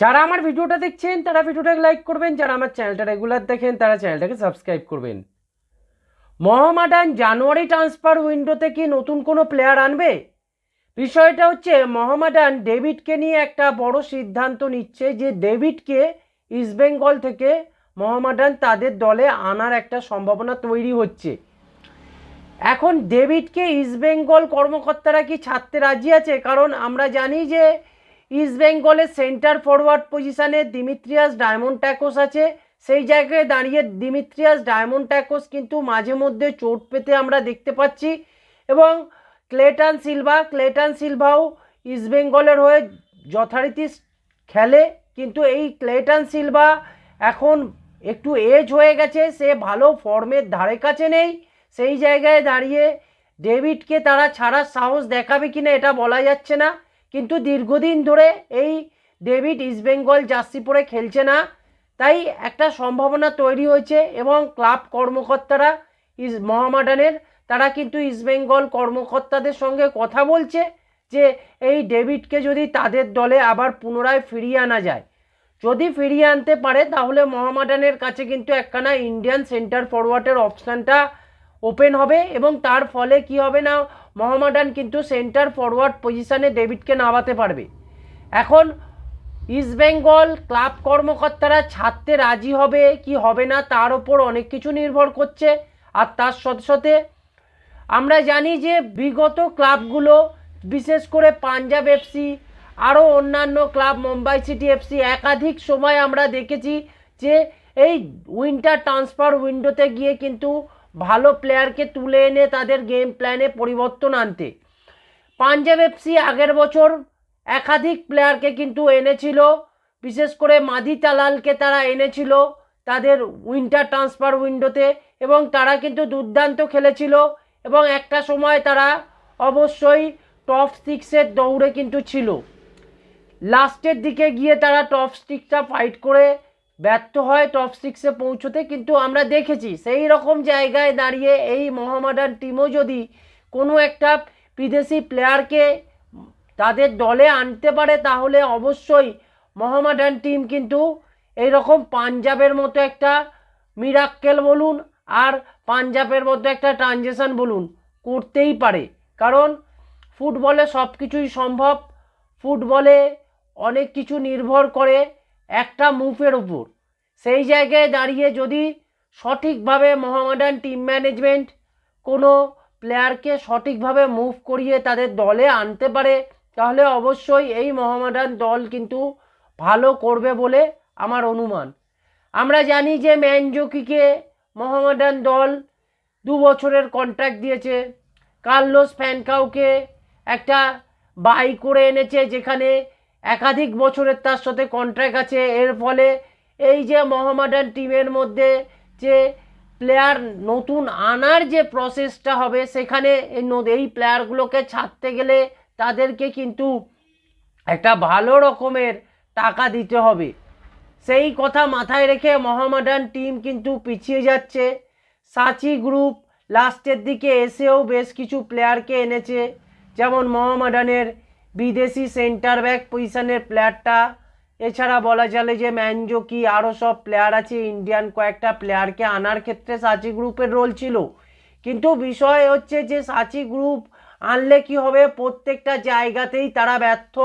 যারা আমার ভিডিওটা দেখছেন, তারা ভিডিওটাকে লাইক করবেন, যারা আমার চ্যানেলটা রেগুলার দেখেন, তারা চ্যানেলটাকে সাবস্ক্রাইব করবেন। মহামাডান জানুয়ারি ট্রান্সফার উইন্ডোতে কি নতুন কোনো প্লেয়ার আনবে? বিষয়টা হচ্ছে মহামাডান ডেভিডকে নিয়ে একটা বড় সিদ্ধান্ত নিচ্ছে যে ডেভিডকে ইস্টবেঙ্গল থেকে মহামাডান তাদের দলে আনার একটা সম্ভাবনা তৈরি হচ্ছে। এখন ডেভিডকে ইস্টবেঙ্গল কর্মকর্তারা কি ছাড়তে রাজি আছে? কারণ আমরা জানি যে ইস্টবেঙ্গলের সেন্টার ফরওয়ার্ড পজিশানে দিমিত্রিয়াস ডায়মন্ড ট্যাকোস আছে। সেই জায়গায় দাঁড়িয়ে দিমিত্রিয়াস ডায়মন্ড ট্যাকোস কিন্তু মাঝে মধ্যে চোট পেতে আমরা দেখতে পাচ্ছি এবং ক্লেটন সিলভা, ক্লেটন সিলভাও ইস্টবেঙ্গলের হয়ে যথারীতি খেলে, কিন্তু এই ক্লেটন সিলভা এখন একটু এজ হয়ে গেছে, সে ভালো ফর্মের ধারে কাছে নেই। সেই জায়গায় দাঁড়িয়ে ডেভিডকে তারা ছাড়ার সাহস দেখাবে কিনা এটা বলা যাচ্ছে না। কিন্তু দীর্ঘদিন ধরে এই ডেভিড ইস্টবেঙ্গল জার্সি পরে খেলছে না। তাই একটা সম্ভাবনা তৈরি হয়েছে এবং ক্লাব কর্মকর্তারা ইস মহামাডানের, তারা কিন্তু ইস্টবেঙ্গল কর্মকর্তাদের সঙ্গে কথা বলছে যে এই ডেভিডকে যদি তাদের দলে আবার পুনরায় ফিরিয়ে আনা যায়। যদি ফিরিয়ে আনতে পারে, তাহলে মহামাডানের কাছে কিন্তু একখানা ইন্ডিয়ান সেন্টার ফরওয়ার্ডের অপশানটা ওপেন হবে এবং তার ফলে কি হবে না, মহামাডান কিন্তু সেন্টার ফরওয়ার্ড পজিশানে ডেভিডকে নামাতে পারবে। এখন ইস্টবেঙ্গল ক্লাব কর্মকর্তারা ছাড়তে রাজি হবে কি হবে না, তার ওপর অনেক কিছু নির্ভর করছে। আর তার সাথে সাথে আমরা জানি যে বিগত ক্লাবগুলো বিশেষ করে পাঞ্জাব এফসি আরও অন্যান্য ক্লাব মুম্বাই সিটি এফসি একাধিক সময় আমরা দেখেছি যে এই উইন্টার ট্রান্সফার উইন্ডোতে গিয়ে কিন্তু ভালো প্লেয়ারকে তুলে এনে তাদের গেম প্ল্যানে পরিবর্তন আনতে। পাঞ্জাব এফসি আগের বছর একাধিক প্লেয়ারকে কিন্তু এনেছিল। বিশেষ করে মাদি তালালকে তারা এনেছিল তাদের উইন্টার ট্রান্সফার উইন্ডোতে এবং তারা কিন্তু দুর্দান্ত খেলেছিল এবং একটা সময় তারা অবশ্যই টপ সিক্সের দৌড়ে কিন্তু ছিল। লাস্টের দিকে গিয়ে তারা টপ সিক্সটা ফাইট করে ব্যর্থ হয় টপ সিক্সে পৌঁছতে, কিন্তু আমরা দেখেছি সেই রকম জায়গায় দাঁড়িয়ে এই মোহামেডান টিমও যদি কোনো একটা বিদেশি প্লেয়ারকে তাদের দলে আনতে পারে, তাহলে অবশ্যই মোহামেডান টিম কিন্তু এই রকম পাঞ্জাবের মতো একটা মিরাক্কেল বলুন আর পাঞ্জাবের মতো একটা ট্রানজেকশন বলুন করতেই পারে। কারণ ফুটবলে সব কিছুই সম্ভব ফুটবলে অনেক কিছু নির্ভর করে একটা মুভের উপর। সেই জায়গায় দাঁড়িয়ে যদি সঠিকভাবে মোহামেডান টিম ম্যানেজমেন্ট কোনো প্লেয়ারকে সঠিকভাবে মুভ করিয়ে তাদের দলে আনতে পারে, তাহলে অবশ্যই এই মোহামেডান দল কিন্তু ভালো করবে বলে আমার অনুমান। আমরা জানি যে ম্যানজোকিকে মোহামেডান দল দু বছরের কন্ট্রাক্ট দিয়েছে। কার্লোস ফ্যানকাউকে একটা বাই করে এনেছে, যেখানে একাধিক বছরের তার সাথে কন্ট্রাক্ট আছে। এর ফলে এই যে মোহামেডান টিমের মধ্যে যে প্লেয়ার নতুন আনার যে প্রসেসটা হবে, সেখানে এই প্লেয়ারগুলোকে ছাড়তে গেলে তাদেরকে কিন্তু একটা ভালো রকমের টাকা দিতে হবে। সেই কথা মাথায় রেখে মোহামেডান টিম কিন্তু পিছিয়ে যাচ্ছে। সাচি গ্রুপ লাস্টের দিকে এসেও বেশ কিছু প্লেয়ারকে এনেছে। যেমন মোহামেডানের বিদেশি সেন্টার ব্যাক পজিশনের প্লেয়ারটা। এছাড়া বলা চলে যে ম্যানজোকি আরও সব প্লেয়ার আছে, ইন্ডিয়ান কয়েকটা প্লেয়ারকে আনার ক্ষেত্রে সাচি গ্রুপের রোল ছিল। কিন্তু বিষয় হচ্ছে যে সাচি গ্রুপ আনলে কি হবে, প্রত্যেকটা জায়গাতেই তারা ব্যর্থ।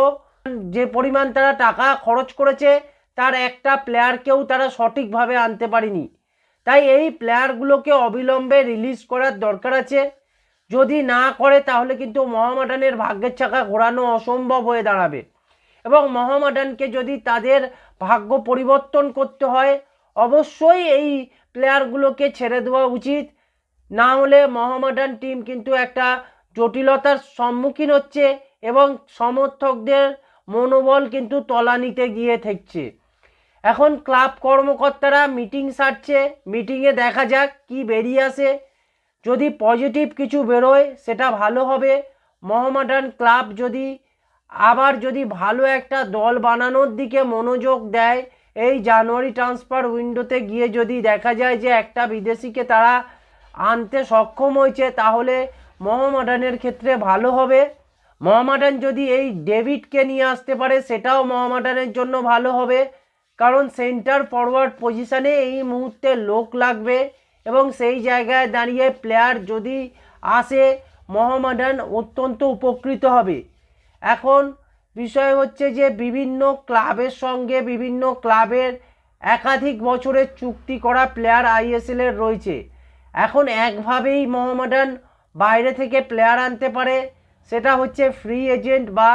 যে পরিমাণ তারা টাকা খরচ করেছে, তার একটা প্লেয়ারকেও তারা সঠিকভাবে আনতে পারেনি। তাই এই প্লেয়ারগুলোকে অবিলম্বে রিলিজ করার দরকার আছে। যদি না করে, তাহলে কিন্তু মহামাডানের ভাগ্যের চাকা ঘোরানো অসম্ভব হয়ে দাঁড়াবে। এবং মহামাডানকে যদি তাদের ভাগ্য পরিবর্তন করতে হয়, অবশ্যই এই প্লেয়ারগুলোকে ছেড়ে দেওয়া উচিত। না হলে মহামাডান টিম কিন্তু একটা জটিলতার সম্মুখীন হচ্ছে এবং সমর্থকদের মনোবল কিন্তু তলানিতে গিয়ে থাকছে এখন ক্লাব কর্মকর্তারা মিটিং সারছে, মিটিংয়ে দেখা যাক কি বেরিয়ে আসে। যদি পজিটিভ কিছু বেরোয়, সেটা ভালো হবে। মোহামেডান ক্লাব যদি আবার যদি ভালো একটা দল বানানোর দিকে মনোযোগ দেয়, এই জানুয়ারি ট্রান্সফার উইন্ডোতে গিয়ে যদি দেখা যায় যে একটা বিদেশিকে তারা আনতে সক্ষম হয়েছে, তাহলে মোহামেডানের ক্ষেত্রে ভালো হবে। মোহামেডান যদি এই ডেভিডকে নিয়ে আসতে পারে, সেটাও মোহামেডানের জন্য ভালো হবে। কারণ সেন্টার ফরওয়ার্ড পজিশানে এই মুহূর্তে লোক লাগবে। এবং সেই জায়গায় দাঁড়িয়ে প্লেয়ার যদি আসে মোহামেডান অত্যন্ত উপকৃত হবে। এখন বিষয় হচ্ছে যে বিভিন্ন ক্লাবের সঙ্গে, বিভিন্ন ক্লাবের একাধিক বছরের চুক্তি করা প্লেয়ার আইএসএলের রয়েছে। এখন একভাবেই মোহামেডান বাইরে থেকে প্লেয়ার আনতে পারে, সেটা হচ্ছে ফ্রি এজেন্ট বা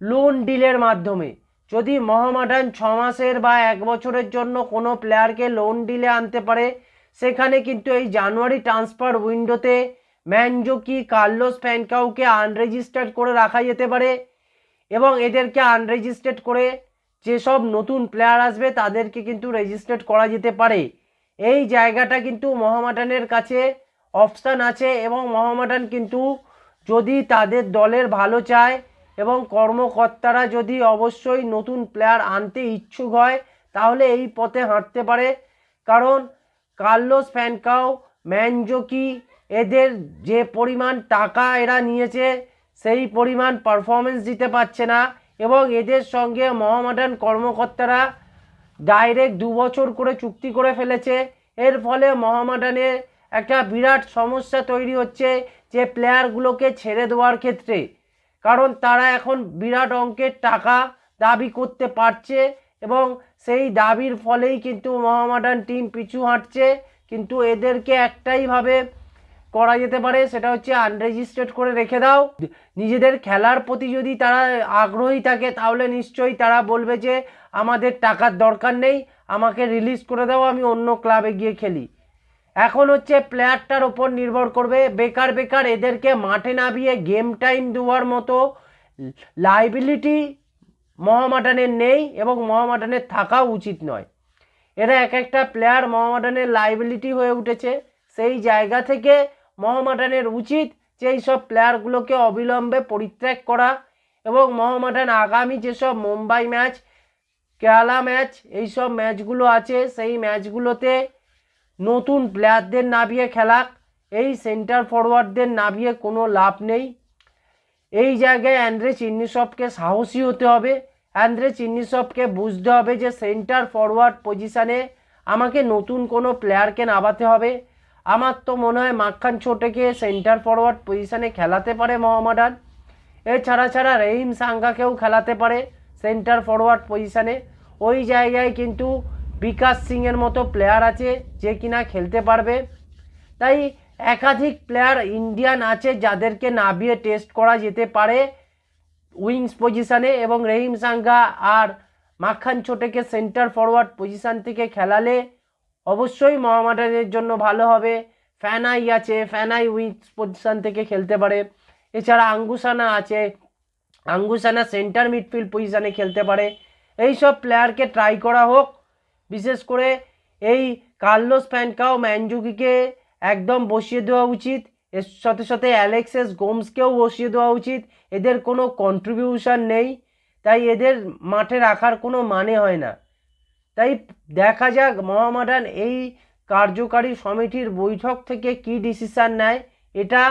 লোন ডিলের মাধ্যমে। যদি মোহামেডান ছ মাসের বা এক বছরের জন্য কোনো প্লেয়ারকে লোন ডিলে আনতে পারে সেখানে কিন্তু এই জানুয়ারি ট্রান্সফার উইন্ডোতে ম্যানজোকি কার্লোস ফ্যানকাউকে আনরেজিস্টার্ড করে রাখা যেতে পারে এবং এদেরকে আনরেজিস্টার্ড করে যেসব নতুন প্লেয়ার আসবে তাদেরকে কিন্তু রেজিস্টার্ড করা যেতে পারে। এই জায়গাটা কিন্তু মহামাটানের কাছে অপশান আছে এবং মহামাটান কিন্তু যদি তাদের দলের ভালো চায় এবং কর্মকর্তারা যদি অবশ্যই নতুন প্লেয়ার আনতে ইচ্ছুক হয়, তাহলে এই পথে হাঁটতে পারে। কারণ কার্লোস ফ্যানকাও, ম্যানজোকি, এদের যে পরিমাণ টাকা এরা নিয়েছে, সেই পরিমাণ পারফরমেন্স দিতে পারছে না এবং এদের সঙ্গে মোহামেডান কর্মকর্তারা ডাইরেক্ট দু বছর করে চুক্তি করে ফেলেছে। এর ফলে মোহামেডানের একটা বিরাট সমস্যা তৈরি হচ্ছে যে প্লেয়ারগুলোকে ছেড়ে দেওয়ার ক্ষেত্রে। কারণ তারা এখন বিরাট অঙ্কের টাকা দাবি করতে পারছে এবং সেই দাবির ফলেই কিন্তু মোহামেডান টিম পিছু হাঁটছে। কিন্তু এদেরকে একটাইভাবে করা যেতে পারে, সেটা হচ্ছে আনরেজিস্টার্ড করে রেখে দাও। নিজেদের খেলার প্রতি যদি তারা আগ্রহী থাকে, তাহলে নিশ্চয়ই তারা বলবে যে, আমাদের টাকার দরকার নেই, আমাকে রিলিজ করে দাও, আমি অন্য ক্লাবে গিয়ে খেলি। এখন হচ্ছে প্লেয়ারটার ওপর নির্ভর করবে। বেকার বেকার, এদেরকে মাঠে নামিয়ে গেম টাইম দেওয়ার মতো লাইবিলিটি মহামাডানের নেই এবং মহামাডানের থাকাও উচিত নয়। এরা এক একটা প্লেয়ার মহামাডানের লাইবিলিটি হয়ে উঠেছে। সেই জায়গা থেকে মহামাডানের উচিত যে এইসব প্লেয়ারগুলোকে অবিলম্বে পরিত্যাগ করা এবং মহামাডান আগামী যেসব মুম্বাই ম্যাচ, কেরালা ম্যাচ, এইসব ম্যাচগুলো আছে, সেই ম্যাচগুলোতে নতুন প্লেয়ারদের নামিয়ে খেলাক। এই সেন্টার ফরওয়ার্ডদের নামিয়ে কোনো লাভ নেই। এই জায়গায় অ্যান্ড্রে চিন্নিসবকে সাহসী হতে হবে। অ্যান্ড্রে চিন্নিসবকে বুঝতে হবে যে সেন্টার ফরওয়ার্ড পজিশানে আমাকে নতুন কোনো প্লেয়ারকে নামাতে হবে। আমার তো মনে হয় মাখান ছোটেকে সেন্টার ফরওয়ার্ড পজিশানে খেলাতে পারে মোহামেডান এছাড়া ছাড়া রহিম সাঙ্গাকেও খেলাতে পারে সেন্টার ফরওয়ার্ড পজিশানে। ওই জায়গায় কিন্তু বিকাশ সিংয়ের মতো প্লেয়ার আছে যে কিনা খেলতে পারবে। তাই একাধিক প্লেয়ার ইন্ডিয়ান আছে যাদেরকে নাবিয়ে টেস্ট করা যেতে পারে। উইংস পজিশানে এবং রহিম সাঙ্গা আর মাখান ছোটেকে সেন্টার ফরওয়ার্ড পজিশান থেকে খেলালে অবশ্যই মোহামেডানের জন্য ভালো হবে। ফ্যানাই আছে ফ্যানাই উইংস পজিশান থেকে খেলতে পারে। এছাড়া আঙ্গুসানা আছে আঙ্গুসানা সেন্টার মিডফিল্ড পজিশানে খেলতে পারে। এই সব প্লেয়ারকে ট্রাই করা হোক। বিশেষ করে এই কার্লোস ফ্যানকাও ম্যানজুকিকে একদম বসিয়ে দেওয়া উচিত। এর সাথে সাথে অ্যালেক্সেস গোমসকেও বসিয়ে দেওয়া উচিত। এদের কোনো কন্ট্রিবিউশন নেই। তাই এদের মাঠে রাখার কোনো মানে হয় না। তাই দেখা যাক মহামাডান এই কার্যকারী সমিতির বৈঠক থেকে কি ডিসিশান নেয়। এটা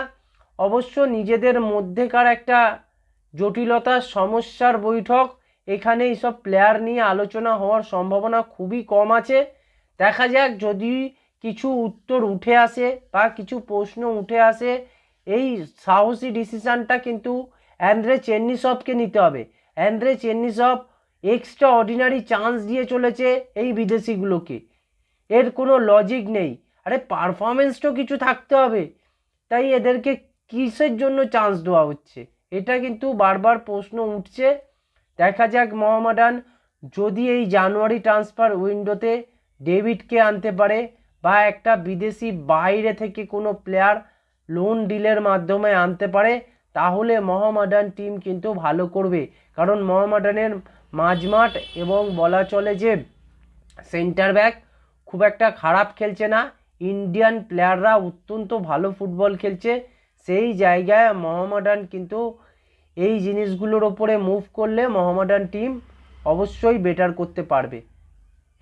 অবশ্য নিজেদের মধ্যেকার একটা জটিলতার সমস্যার বৈঠক। এখানে এইসব প্লেয়ার নিয়ে আলোচনা হওয়ার সম্ভাবনা খুবই কম আছে। দেখা যাক যদি কিছু উত্তর উঠে আসে বা কিছু প্রশ্ন উঠে আসে, এই সাহসী ডিসিশানটা কিন্তু অ্যান্ড্রে চেন্নিসবকে নিতে হবে। অ্যান্ড্রে চেন্নিসব এক্সট্রা অর্ডিনারি চান্স দিয়ে চলেছে এই বিদেশিগুলোকে। এর কোনো লজিক নেই। আরে পারফরমেন্স তো কিছু থাকতে হবে। তাই এদেরকে কিসের জন্য চান্স দেওয়া হচ্ছে? এটা কিন্তু বারবার প্রশ্ন উঠছে। দেখা যাক মোহামেডান, যদি এই জানুয়ারি ট্রান্সফার উইন্ডোতে ডেভিডকে আনতে পারে বা একটা বিদেশি বাইরে থেকে কোনো প্লেয়ার লোন ডিলের মাধ্যমে আনতে পারে, তাহলে মোহামেডান টিম কিন্তু ভালো করবে। কারণ মোহামেডানের মাঝমাঠ এবং বলা চলে যে সেন্টার ব্যাক খুব একটা খারাপ খেলছে না। ইন্ডিয়ান প্লেয়াররা অত্যন্ত ভালো ফুটবল খেলছে। সেই জায়গায় মোহামেডান কিন্তু এই জিনিসগুলোর ওপরে মুভ করলে মোহামেডান টিম অবশ্যই বেটার করতে পারবে।